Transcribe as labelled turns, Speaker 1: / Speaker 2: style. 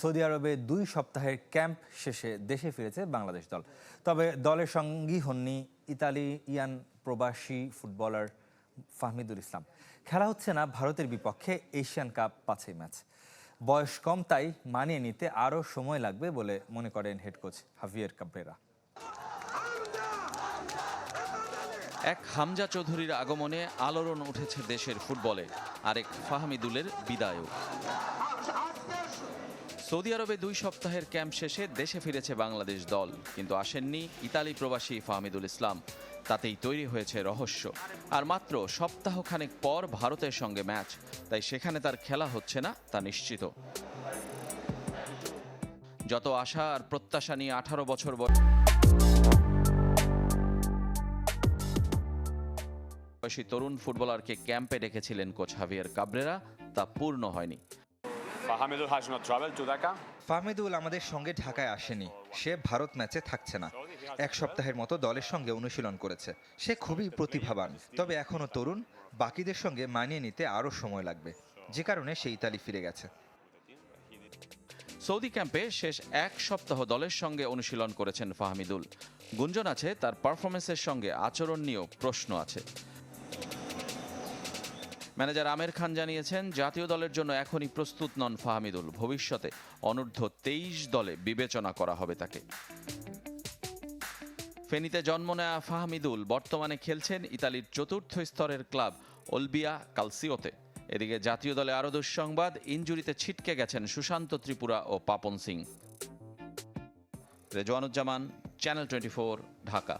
Speaker 1: Saudi আরবে দুই সপ্তাহের ক্যাম্প শেষে দেশে ফিরেছে বাংলাদেশ দল। তবে দলের সঙ্গী হননি ইতালিয়ান প্রবাসী ফুটবলার ফাহমিদুল ইসলাম। খেলা হচ্ছে না, ভারতের বিপক্ষে এশিয়ান কাপ পাঁচই ম্যাচ। বয়স কম, তাই মানিয়ে নিতে আরও সময় লাগবে বলে মনে করেন হেড কোচ হাভিয়ের কাব্রেরা।
Speaker 2: এক হামজা চৌধুরীর আগমনে আলোড়ন উঠেছে দেশের ফুটবলে। আরেক ফাহমিদুলের বিদায়ও। সৌদি আরবে দুই সপ্তাহের ক্যাম্প শেষে দেশে ফিরেছে বাংলাদেশ দল, কিন্তু আসেননি ইতালি প্রবাসী ফাহমিদুল ইসলাম। তাতেই তৈরি হয়েছে রহস্য। আর মাত্র সপ্তাহখানেক পর ভারতের সঙ্গে ম্যাচ, তাই সেখানে তার খেলা হচ্ছে না, তা নিশ্চিত। যত আশা আর প্রত্যাশা নিয়ে আঠারো বছর বয়স বয়সী তরুণ ফুটবলারকে ক্যাম্পে ডেকেছিলেন কোচ হাভিয়ার কাবরেরা, তা পূর্ণ হয়নি।
Speaker 3: Fahamidul has not traveled to Dhaka.
Speaker 4: Fahmidul আমাদের সঙ্গে ঢাকায় আসেনি। সে ভারত ম্যাচে থাকছে না। এক সপ্তাহের মতো দলের সঙ্গে অনুশীলন করেছে। সে খুবই প্রতিভাবান। তবে এখনও তরুণ বাকিদের সঙ্গে মানিয়ে নিতে আরও সময় লাগবে। যে কারণে সে ইতালি ফিরে গেছে।
Speaker 2: সৌদি ক্যাম্পে শেষ এক সপ্তাহ দলের সঙ্গে অনুশীলন করেছেন ফাহমিদুল। গুঞ্জন আছে তার পারফরমেন্সের সঙ্গে আচরণ নিয়েও প্রশ্ন আছে। ম্যানেজার আমের খান জানিয়েছেন, জাতীয় দলের জন্য এখনই প্রস্তুত নন ফাহমিদুল। ভবিষ্যতে অনূর্ধ্ব তেইশ দলে বিবেচনা করা হবে তাকে। ফেনীতে জন্ম নেয়া ফাহমিদুল বর্তমানে খেলছেন ইতালির চতুর্থ স্তরের ক্লাব ওলবিয়া কালসিওতে। এদিকে জাতীয় দলে আরও দুঃসংবাদ ইঞ্জুরিতে ছিটকে গেছেন সুশান্ত ত্রিপুরা ও Papon Singh. Rezwanuzzaman, channel twenty Dhaka.